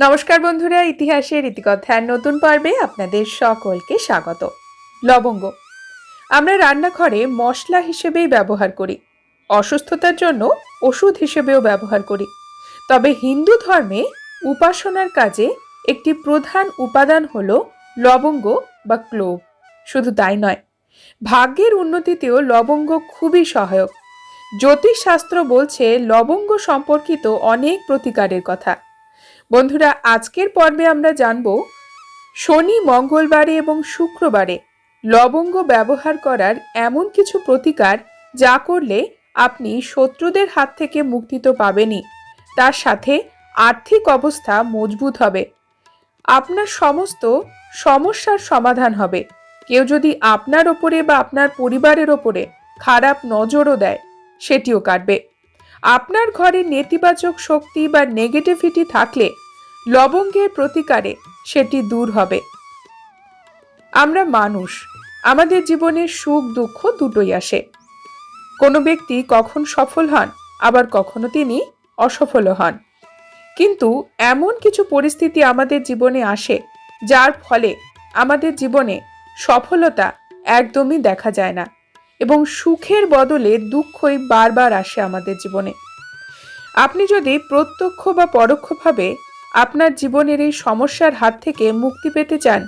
নমস্কার বন্ধুরা, ইতিহাসের ইতিকথার নতুন পর্বে আপনাদের সকলকে স্বাগত। লবঙ্গ। আমরা রান্নাঘরে মশলা হিসেবেই ব্যবহার করি। অসুস্থতার জন্য ওষুধ হিসেবেও ব্যবহার করি। তবে হিন্দু ধর্মে উপাসনার কাজে একটি প্রধান উপাদান হল লবঙ্গ বা ক্লোভ। শুধু তাই নয়, ভাগ্যের উন্নতিতেও লবঙ্গ খুবই সহায়ক। জ্যোতিষশাস্ত্র বলছে লবঙ্গ সম্পর্কিত অনেক প্রতিকারের কথা। বন্ধুরা, আজকের পর্বে আমরা জানব শনি মঙ্গলবারে এবং শুক্রবারে লবঙ্গ ব্যবহার করার এমন কিছু প্রতিকার যা করলে আপনি শত্রুদের হাত থেকে মুক্তি তো পাবেনই। তার সাথে আর্থিক অবস্থা মজবুত হবে। আপনার সমস্ত সমস্যার সমাধান হবে। কেউ যদি আপনার ওপরে বা আপনার পরিবারের ওপরে খারাপ নজরও দেয়, সেটিও কাটবে। আপনার ঘরে নেতিবাচক শক্তি বা নেগেটিভিটি থাকলে লবঙ্গের প্রতিকারে সেটি দূর হবে। আমরা মানুষ, আমাদের জীবনে সুখ, দুঃখ দুটোই আসে। কোনো ব্যক্তি কখন সফল হন, আবার কখনো তিনি অসফল হন। কিন্তু এমন কিছু পরিস্থিতি আমাদের জীবনে আসে, যার ফলে আমাদের জীবনে সফলতা একদমই দেখা যায় না। এবং সুখের বদলে দুঃখই বারবার আসে আমাদের জীবনে। আপনি যদি প্রত্যক্ষ বা পরোক্ষভাবে আপনার জীবনের এই সমস্যার হাত থেকে মুক্তি পেতে চান,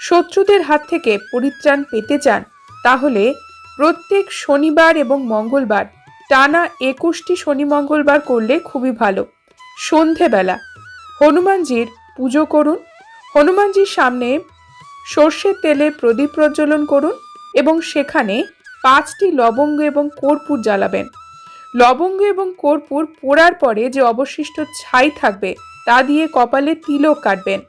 শত্রুদের হাত থেকে পরিত্রাণ পেতে চান, তাহলে প্রত্যেক শনিবার এবং মঙ্গলবার টানা একুশটি শনি মঙ্গলবার করলে খুবই ভালো। সন্ধেবেলা হনুমানজির পুজো করুন, হনুমানজির সামনে সর্ষের তেলে প্রদীপ প্রজ্বলন করুন এবং সেখানে পাঁচটি লবঙ্গ এবং কর্পূর জ্বালাবেন। লবঙ্গ এবং কর্পূর পোড়ার পরে যে অবশিষ্ট ছাই থাকবে, তা দিয়ে কপালে তিলক কাটবেন।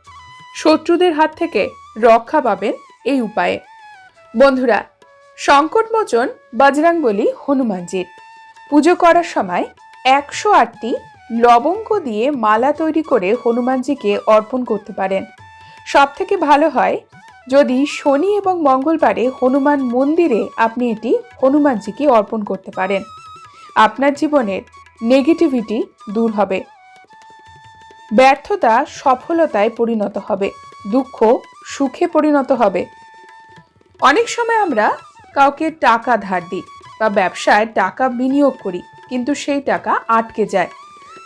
শত্রুদের হাত থেকে রক্ষা পাবেন এই উপায়ে। বন্ধুরা, সংকটমোচন বজরাং বলি হনুমানজির। পুজো করার সময় একশো আটটি লবঙ্গ দিয়ে মালা তৈরি করে হনুমানজিকে অর্পণ করতে পারেন। সব থেকে ভালো হয় যদি শনি এবং মঙ্গলবারে হনুমান মন্দিরে আপনি এটি হনুমানজিকে অর্পণ করতে পারেন, আপনার জীবনের নেগেটিভিটি দূর হবে। ব্যর্থতা সফলতায় পরিণত হবে, দুঃখ সুখে পরিণত হবে। অনেক সময় আমরা কাউকে টাকা ধার দিই বা ব্যবসায় টাকা বিনিয়োগ করি, কিন্তু সেই টাকা আটকে যায়।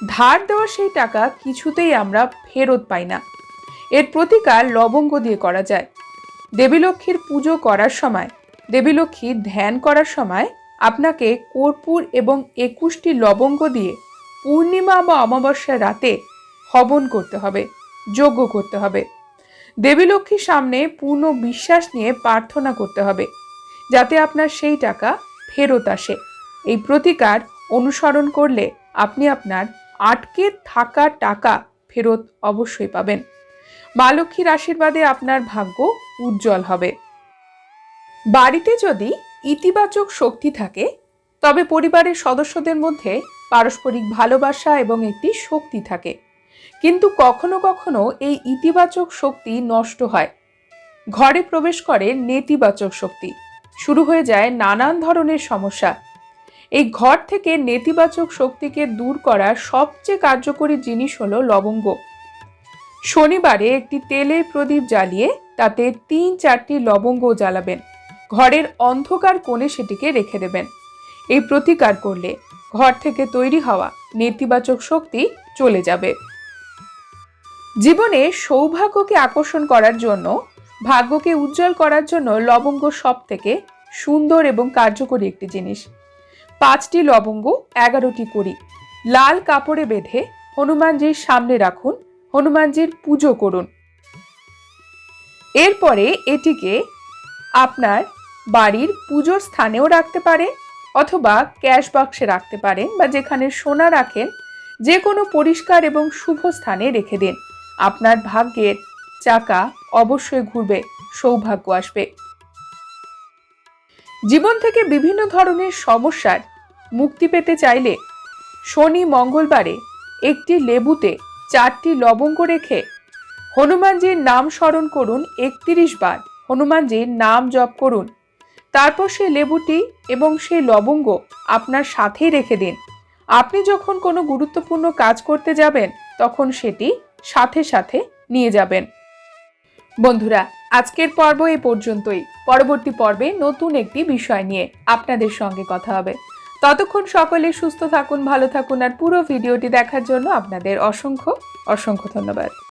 ধার দেওয়া সেই টাকা কিছুতেই আমরা ফেরত পাই না। এর প্রতিকার লবঙ্গ দিয়ে করা যায়। দেবীলক্ষ্মীর পুজো করার সময় দেবীলক্ষ্মীর ধ্যান করার সময় আপনাকে কর্পূর এবং একুশটি লবঙ্গ দিয়ে পূর্ণিমা বা অমাবস্যার রাতে হবন করতে হবে, যজ্ঞ করতে হবে। দেবী লক্ষ্মীর সামনে পূর্ণ বিশ্বাস নিয়ে প্রার্থনা করতে হবে, যাতে আপনার সেই টাকা ফেরত আসে। এই প্রতিকার অনুসরণ করলে আপনি আপনার আটকে থাকা টাকা ফেরত অবশ্যই পাবেন। মা লক্ষ্মীর আশীর্বাদে আপনার ভাগ্য উজ্জ্বল হবে। বাড়িতে যদি ইতিবাচক শক্তি থাকে, তবে পরিবারের সদস্যদের মধ্যে পারস্পরিক ভালোবাসা এবং একটি শক্তি থাকে। কিন্তু কখনো কখনো এই ইতিবাচক শক্তি নষ্ট হয়। ঘরে প্রবেশ করে নেতিবাচক শক্তি। শুরু হয়ে যায় নানান ধরনের সমস্যা। এই ঘর থেকে নেতিবাচক শক্তিকে দূর করার সবচেয়ে কার্যকরী জিনিস হলো লবঙ্গ। শনিবারে একটি তেলের প্রদীপ জ্বালিয়ে তাতে তিন চারটি লবঙ্গ জ্বালাবেন। ঘরের অন্ধকার কোণে সেটিকে রেখে দেবেন। এই প্রতিকার করলে ঘর থেকে তৈরি হওয়া নেতিবাচক শক্তি চলে যাবে। জীবনে সৌভাগ্যকে আকর্ষণ করার জন্য, ভাগ্যকে উজ্জ্বল করার জন্য লবঙ্গ সব থেকে সুন্দর এবং কার্যকরী একটি জিনিস। পাঁচটি লবঙ্গ, এগারোটি করি লাল কাপড়ে বেঁধে হনুমানজির সামনে রাখুন, হনুমানজির পুজো করুন। এরপরে এটিকে আপনার বাড়ির পুজোর স্থানেও রাখতে পারে অথবা ক্যাশ বাক্সে রাখতে পারেন বা যেখানে সোনা রাখেন যে কোনো পরিষ্কার এবং শুভ স্থানে রেখে দিন। আপনার ভাগ্যের চাকা অবশ্যই ঘুরবে, সৌভাগ্য আসবে। জীবন থেকে বিভিন্ন ধরনের সমস্যার মুক্তি পেতে চাইলে শনি মঙ্গলবারে একটি লেবুতে চারটি লবঙ্গ রেখে হনুমানজির নাম স্মরণ করুন একত্রিশ বার। হনুমানজির নাম জপ করুন। তারপর সেই লেবুটি এবং সেই লবঙ্গ আপনার সাথেই রেখে দিন। আপনি যখন কোনো গুরুত্বপূর্ণ কাজ করতে যাবেন, তখন সেটি সাথে সাথে নিয়ে যাবেন। বন্ধুরা, আজকের পর্ব এ পর্যন্তই। পরবর্তী পর্বে নতুন একটি বিষয় নিয়ে আপনাদের সঙ্গে কথা হবে। ততক্ষণ সকলে সুস্থ থাকুন, ভালো থাকুন, আর পুরো ভিডিওটি দেখার জন্য আপনাদের অসংখ্য অসংখ্য ধন্যবাদ।